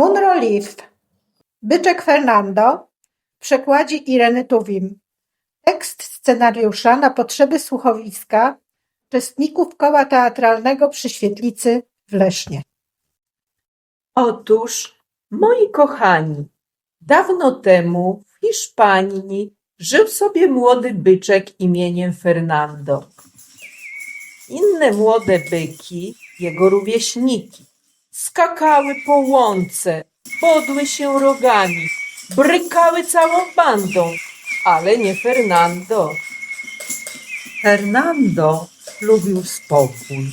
Munro Leaf Byczek Fernando w przekładzie Ireny Tuwim Tekst scenariusza na potrzeby słuchowiska uczestników koła teatralnego przy Świetlicy w Lesznie. Otóż, moi kochani, dawno temu w Hiszpanii żył sobie młody byczek imieniem Fernando. Inne młode byki, jego rówieśniki, skakały po łące, podły się rogami, brykały całą bandą, ale nie Fernando. Fernando lubił spokój.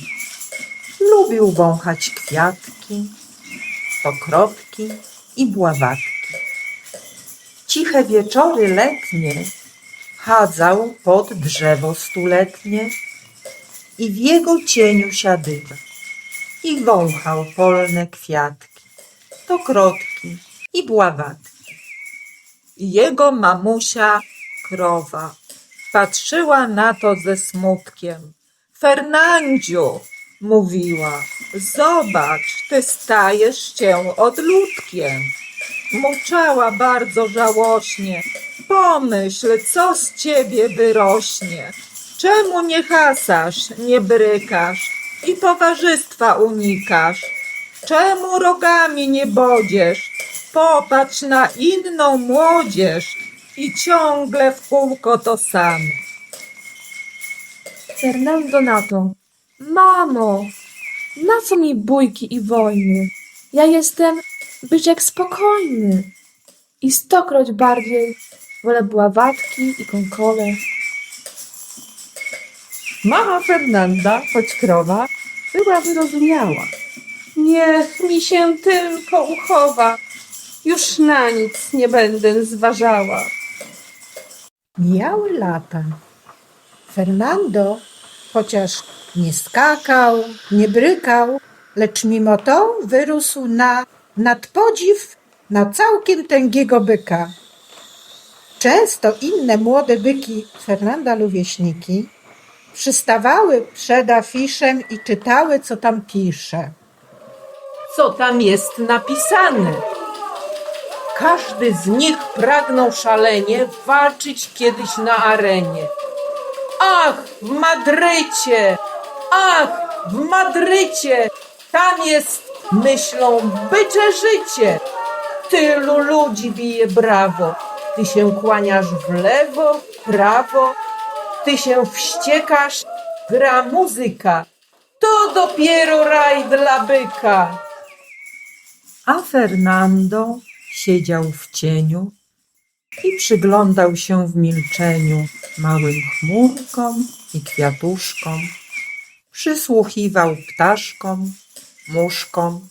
Lubił wąchać kwiatki, stokropki i bławatki. Ciche wieczory letnie chadzał pod drzewo stuletnie i w jego cieniu siadywał i wąchał polne kwiatki, stokrotki i bławatki. Jego mamusia, krowa, patrzyła na to ze smutkiem. Fernandziu, mówiła, zobacz, ty stajesz się odludkiem. Muczała bardzo żałośnie. Pomyśl, co z ciebie wyrośnie. Czemu nie hasasz, nie brykasz i towarzystwa unikasz? Czemu rogami nie bodziesz? Popatrz na inną młodzież i ciągle w kółko to samo. Fernando na to. Mamo, na co mi bójki i wojny? Ja jestem byczek spokojny. I stokroć bardziej wolę bławatki i konkole. Mama Fernanda, choć krowa, była wyrozumiała. Niech mi się tylko uchowa. Już na nic nie będę zważała. Mijały lata. Fernando, chociaż nie skakał, nie brykał, lecz mimo to wyrósł na nadpodziw na całkiem tęgiego byka. Często inne młode byki Fernanda rówieśniki przystawały przed afiszem i czytały, co tam pisze. Co tam jest napisane? Każdy z nich pragnął szalenie walczyć kiedyś na arenie. Ach, w Madrycie! Ach, w Madrycie! Tam jest, myślą, bycze życie. Tylu ludzi bije brawo. Ty się kłaniasz w lewo, prawo. Ty się wściekasz, gra muzyka. To dopiero raj dla byka. A Fernando siedział w cieniu i przyglądał się w milczeniu małym chmurkom i kwiatuszkom. Przysłuchiwał ptaszkom, muszkom.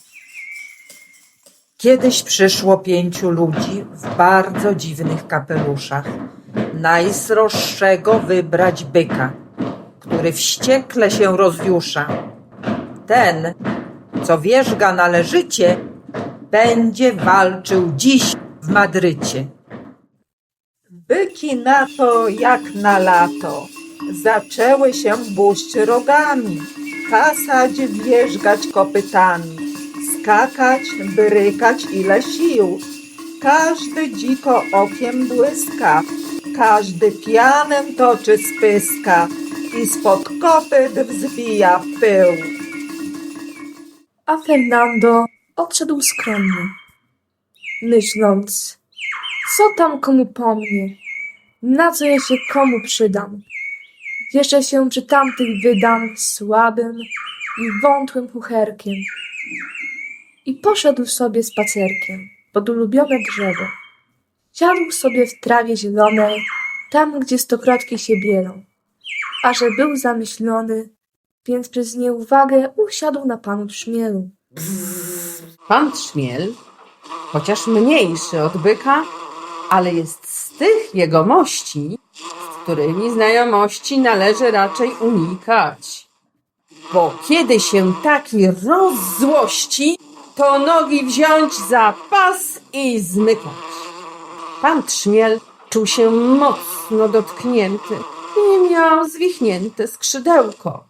Kiedyś przyszło pięciu ludzi w bardzo dziwnych kapeluszach. Najsroższego wybrać byka, który wściekle się rozjusza. Ten, co wierzga należycie, będzie walczył dziś w Madrycie. Byki na to jak na lato zaczęły się buść rogami, hasać, wierzgać kopytami, skakać, brykać ile sił. Każdy dziko okiem błyska, każdy pianem toczy spyska i spod kopyt wzbija pył. A Fernando odszedł skromnie, myśląc, co tam komu po mnie, na co ja się komu przydam. Jeszcze się przy tamtych wydam słabym i wątłym pucherkiem. I poszedł sobie spacerkiem pod ulubione drzewo. Siadł sobie w trawie zielonej, tam gdzie stokrotki się bielą. A że był zamyślony, więc przez nieuwagę usiadł na panu trzmielu. Pan Trzmiel, chociaż mniejszy od byka, ale jest z tych jegomości, z którymi znajomości należy raczej unikać. Bo kiedy się taki rozzłości, to nogi wziąć za pas i zmykać. Pan Trzmiel czuł się mocno dotknięty i miał zwichnięte skrzydełko.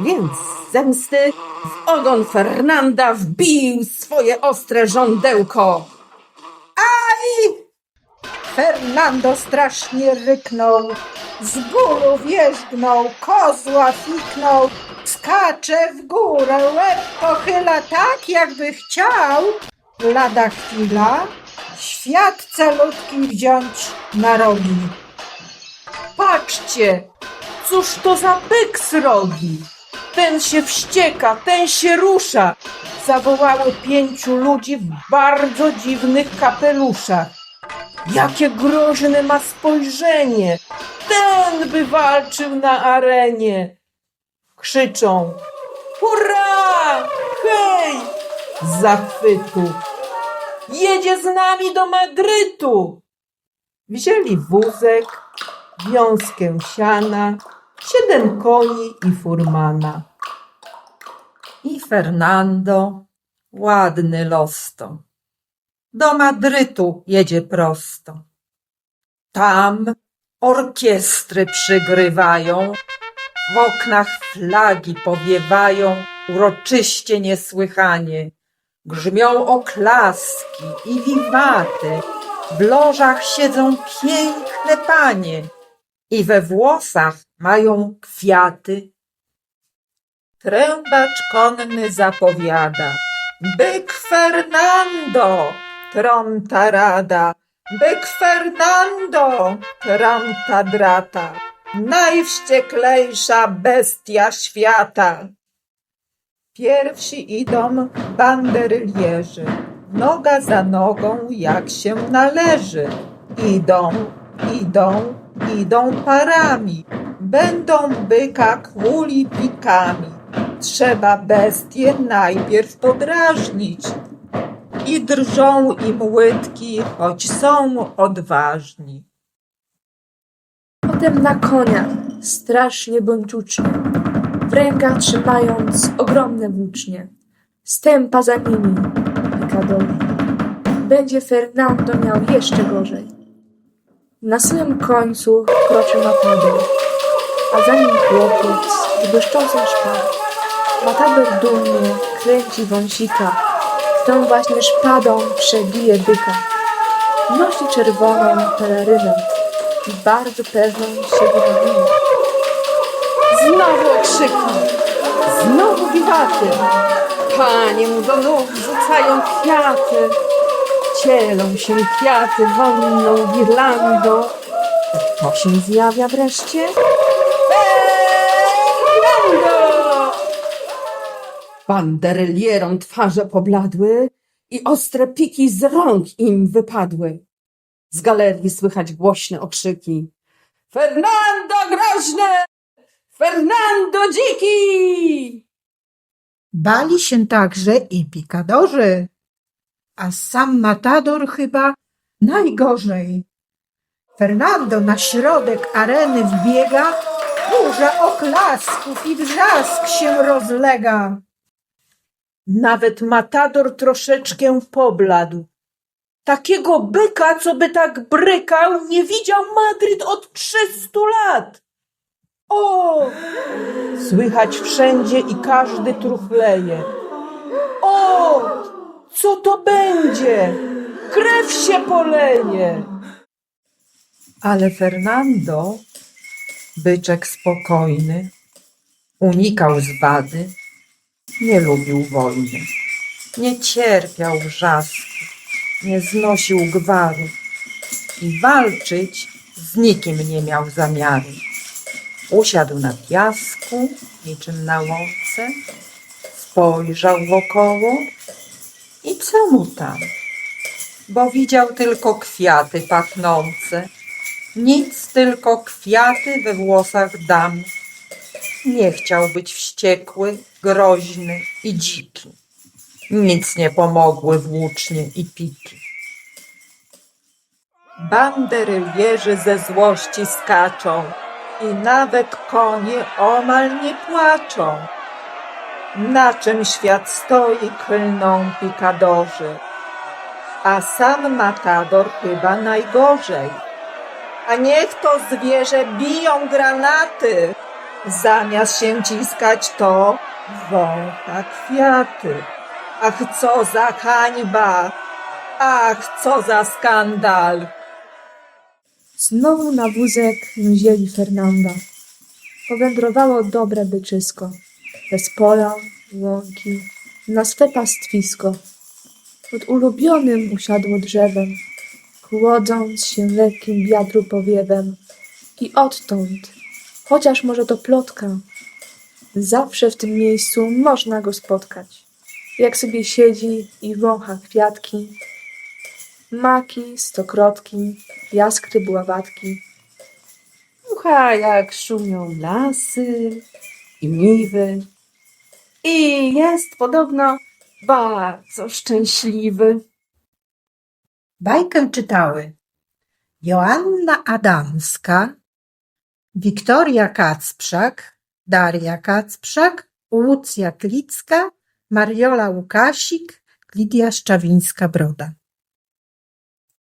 Więc z zemsty w ogon Fernanda wbił swoje ostre żądełko. Fernando strasznie ryknął, z bólu wierzgnął, kozła fiknął, skacze w górę, łeb pochyla tak, jakby chciał. Lada chwila, świat calutki wziąć na rogi. Patrzcie, cóż to za byk srogi? Ten się wścieka, ten się rusza. Zawołały pięciu ludzi w bardzo dziwnych kapeluszach. Jakie groźne ma spojrzenie! Ten by walczył na arenie! Krzyczą: Hurra! Hej! Z zachwytu! Jedzie z nami do Madrytu! Wzięli wózek, wiązkę siana, siedem koni i furmana. I Fernando, ładny losto, do Madrytu jedzie prosto. Tam orkiestry przygrywają, w oknach flagi powiewają uroczyście niesłychanie. Grzmią oklaski i wiwaty, w lożach siedzą piękne panie i we włosach mają kwiaty. Trębacz konny zapowiada. Byk Fernando, trąta rada. Byk Fernando, trąta drata. Najwścieklejsza bestia świata. Pierwsi idą banderylierzy, noga za nogą jak się należy. Idą, idą, idą parami, będą byka kłuli pikami. Trzeba bestie najpierw podrażnić. I drżą im łydki, choć są odważni. Potem na konia, strasznie bączucznie, w rękach trzymając ogromne włócznie. Stępa za nimi, pikadowi. Będzie Fernando miał jeszcze gorzej. Na samym końcu kroczy Matador, a za nim chłopiec z błyszczącym szpadą. Matador dumnie kręci wąsika, tą właśnie szpadą przebije byka. Nosi czerwoną pelerynę i bardzo pewną siebie. Znowu okrzyki, znowu wiwaty. Panie mu do nóg rzucają kwiaty. Cielą się kwiaty wonną wirlandą. To się zjawia wreszcie! Banderylierom twarze pobladły i ostre piki z rąk im wypadły. Z galerii słychać głośne okrzyki. Fernando groźne! Fernando dziki! Bali się także i pikadorzy, a sam Matador chyba najgorzej. Fernando na środek areny wbiega, burza oklasków i wrzask się rozlega. Nawet Matador troszeczkę pobladł. Takiego byka, co by tak brykał, nie widział Madryt od trzystu lat. O! Słychać wszędzie i każdy truchleje. O! Co to będzie? Krew się poleje. Ale Fernando, byczek spokojny, unikał zwady, nie lubił wojny, nie cierpiał wrzasku, nie znosił gwaru i walczyć z nikim nie miał zamiaru. Usiadł na piasku, niczym na łące, spojrzał wokoło i co mu tam? Bo widział tylko kwiaty pachnące, nic tylko kwiaty we włosach dam. Nie chciał być wściekły, groźny i dziki. Nic nie pomogły włócznie i piki. Banderylierzy ze złości skaczą i nawet konie omal nie płaczą. Na czym świat stoi, klną pikadorzy, a sam Matador chyba najgorzej. A niech to zwierzę biją granaty, Zamiast się ciskać to wącha kwiaty. Ach, co za hańba! Ach, co za skandal! Znowu na wózek wzięli Fernanda. Powędrowało dobre byczysko. Bez pola, łąki, na swe pastwisko. Pod ulubionym usiadło drzewem, chłodząc się lekkim wiatru powiewem. I odtąd, chociaż może to plotka, zawsze w tym miejscu można go spotkać. Jak sobie siedzi i wącha kwiatki, maki, stokrotki, jaskry, buławatki. Słucha, jak szumią lasy i niwy. I jest podobno bardzo szczęśliwy. Bajkę czytały Joanna Adamska, Wiktoria Kacprzak, Daria Kacprzak, Łucja Klicka, Mariola Łukasik, Lidia Szczawińska-Broda.